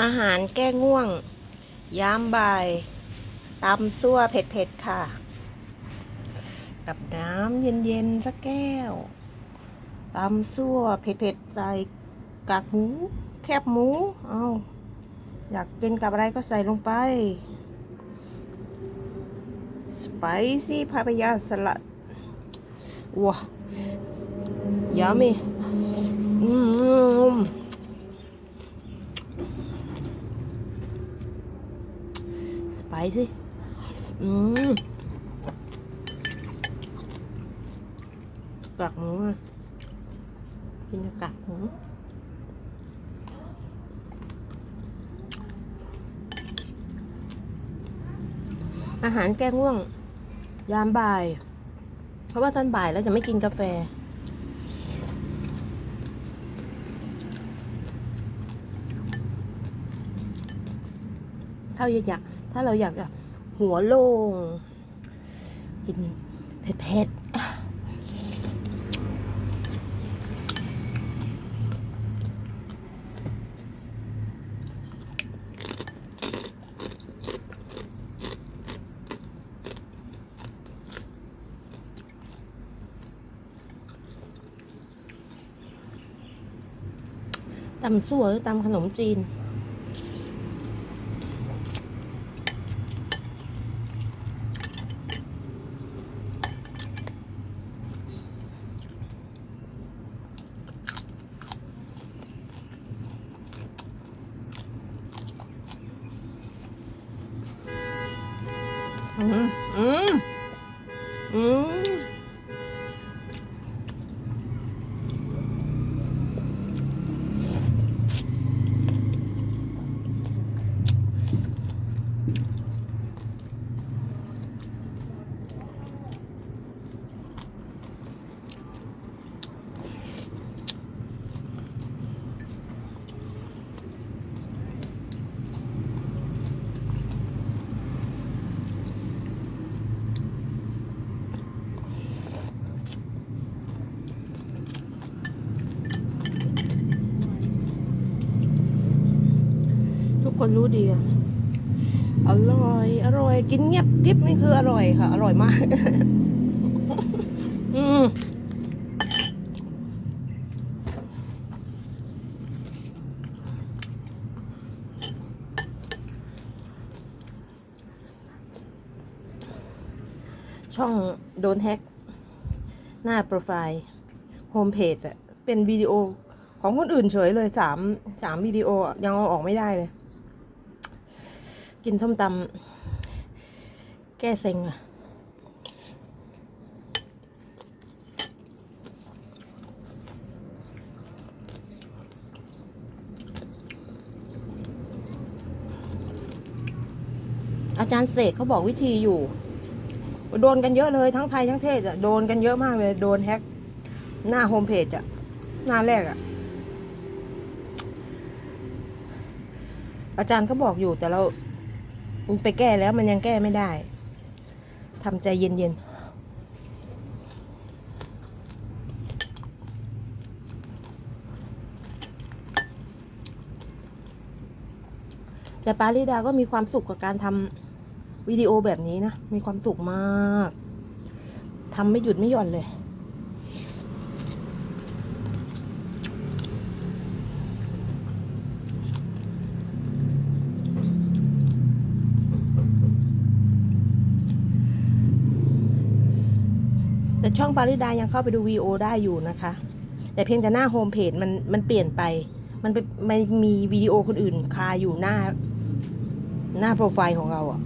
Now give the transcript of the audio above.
อาหารแก้ง่วง ยามบ่ายตำซั่วเผ็ดๆค่ะ กับน้ำเย็นๆสักแก้วตำซั่วเผ็ดๆใส่กากหมู แคบหมู เอาอยากกินกับอะไรก็ใส่ลงไป สไปซี่พาปยาสลัดว้ายามีอืม ไปซี่อืมกากหมูกินกับกากหมูอาหารแก้ง่วง ยามบ่าย เพราะว่าตอนบ่ายแล้วจะไม่กินกาแฟถ้าอยาก ถ้าเราอยากจะหัวโล่งกินเผ็ดๆตำสั่วหรือตำขนมจีน อืมอื คนรู้ดีอะอร่อย อร่อย กินเงียบกริบนี่คืออร่อยค่ะ อร่อยมาก อืมช่องโดนแฮกหน้าโปรไฟล์โฮมเพจอะเป็นวิดีโอของคนอื่นเฉยเลยสามสามวิดีโอยังเอาออกไม่ได้เลย กินส้มตำแก้เซ็งอะอาจารย์เสกเขาบอกวิธีอยู่ โดนกันเยอะเลยทั้งไทยทั้งเทศอะโดนกันเยอะมากเลย โดนแฮกหน้าโฮมเพจอะหน้าแรกอะอาจารย์เขาบอกอยู่แต่เรา มันไปแก้แล้วมันยังแก้ไม่ได้ทำใจเย็นๆแต่ปาริดาก็มีความสุขกับการทำวิดีโอแบบนี้นะ มีความสุขมากทำไม่หยุดไม่หย่อนเลย แต่ช่องปาริดายังเข้าไปดูวีโอได้อยู่นะคะ แต่เพียงแต่หน้าโฮมเพจมันมันเปลี่ยนไป มันไปมันมีวิดีโอคนอื่นคาอยู่หน้า หน้าโปรไฟล์ของเราอะ